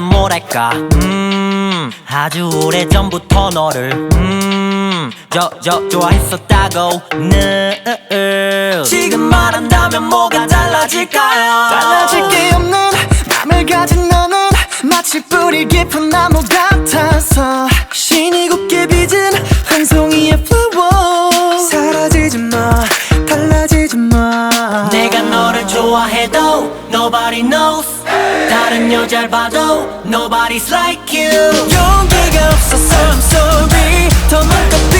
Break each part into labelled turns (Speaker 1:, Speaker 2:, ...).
Speaker 1: 뭐랄까? 음 아주 오래 전부터 너를 음저 저 좋아했었다고 늘 지금 말한다면 뭐가 달라질까요?
Speaker 2: 달라질 게 없는 맘을 가진 너는 마치 뿌리 깊은 나무 같아서 신이 곱게 빚은 한 송이의 flower 사라지지 마 달라지지 마.
Speaker 1: 내가 너를 좋아해도 nobody knows 다른 여자를 봐도 nobody's like you
Speaker 2: 용기가 없어서 I'm sorry 더 뭔가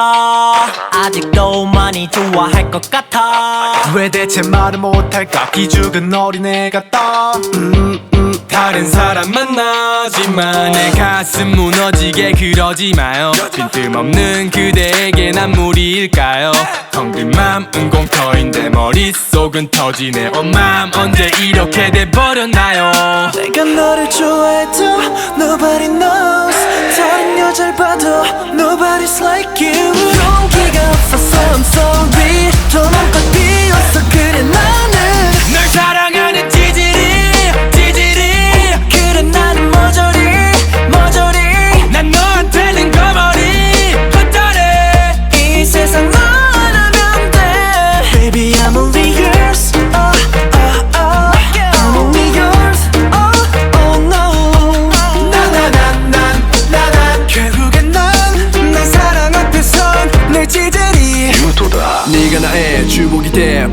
Speaker 1: 뭐랄까? 아직도 많이 좋아할 것 같아.
Speaker 2: 왜 대체 말을 못할까? 기죽은 어린애 같다 음, 음.
Speaker 3: 다른 사람 만나지만 내 가슴 무너지게 그러지 마요. 빈틈없는 그대에게 난 무리일까요? 텅빈 맘은 공터인데 머릿속은 터지네. 엄맘 언제 이렇게 돼버렸나요?
Speaker 2: 내가 너를 좋아해도 Nobody knows Nobody's like you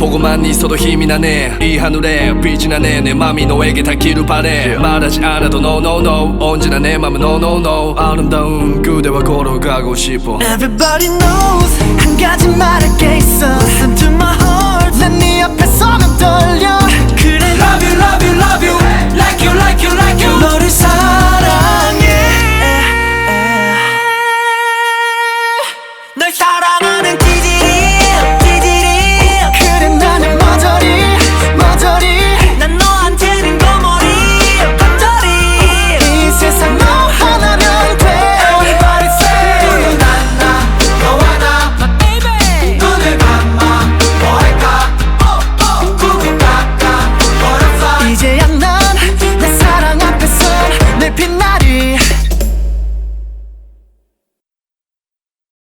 Speaker 4: 주복이 돼 보고만 있어도 힘이 나네 이 하늘에 빛이 나네 내 맘이 너에게 닿기를 바래 말하지 않아도 no no no 언제나 내 맘은 no no no 아름다운 그대와 걸어가고 싶어
Speaker 2: Everybody knows 한 가지 말